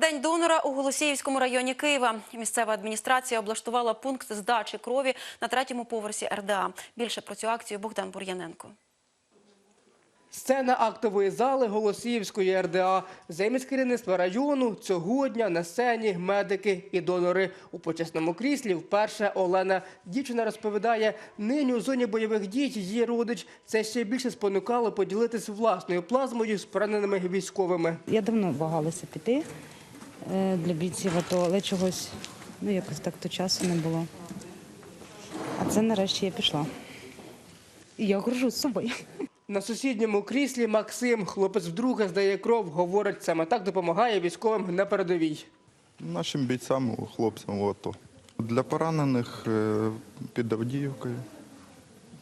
День донора у Голосіївському районі Києва. Місцева адміністрація облаштувала пункт здачі крові на третьому поверсі РДА. Більше про цю акцію Богдан Бур'яненко. Сцена актової зали Голосіївської РДА. Замість керівництва району цього дня на сцені медики і донори. У почесному кріслі вперше Олена. Дівчина розповідає, нині у зоні бойових дій її родич. Це ще більше спонукало поділитися власною плазмою з пораненими військовими. Я давно вагалася піти для бійців АТО, але чогось ну, якось так то часу не було. А це нарешті я пішла. І я горжусь собою. На сусідньому кріслі Максим, хлопець вдруге здає кров, говорить, саме так допомагає військовим на передовій. Нашим бійцям, хлопцям в АТО. Для поранених е, під Авдіївкою.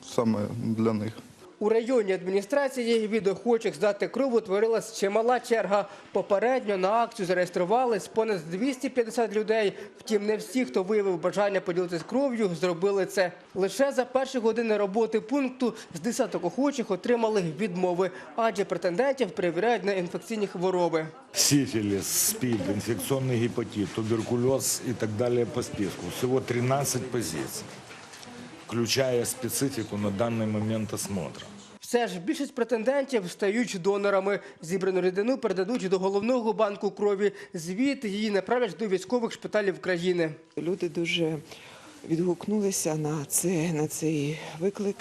Саме для них. У районній адміністрації від охочих здати кров утворилась чимала черга. Попередньо на акцію зареєструвались понад 250 людей. Втім, не всі, хто виявив бажання поділитися кров'ю, зробили це. Лише за перші години роботи пункту з десяток охочих отримали відмови, адже претендентів перевіряють на інфекційні хвороби. сифилис, СПИД, инфекционный гепатит, туберкулез и так далее по списку. Всего 13 позиций, включая специфику на данный момент осмотра. Все ж більшість претендентів стають донорами. Зібрану рідину передадуть до головного банку крові. Звідти її направлять до військових шпиталів країни. Люди дуже відгукнулися на це на цей виклик,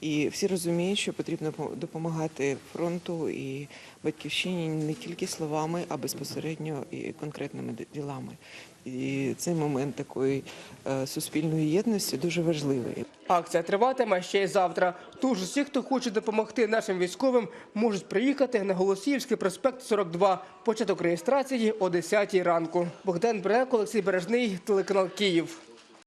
і всі розуміють, що потрібно допомагати фронту і батьківщині не тільки словами, а безпосередньо і конкретними ділами. І цей момент такої е, суспільної єдності дуже важливий. Акція триватиме ще й завтра. Тож усі, хто хоче допомогти нашим військовим, можуть приїхати на Голосіївський проспект 42. Початок реєстрації о 10 ранку. Богдан Брек, Олексій Бережний, телеканал Київ.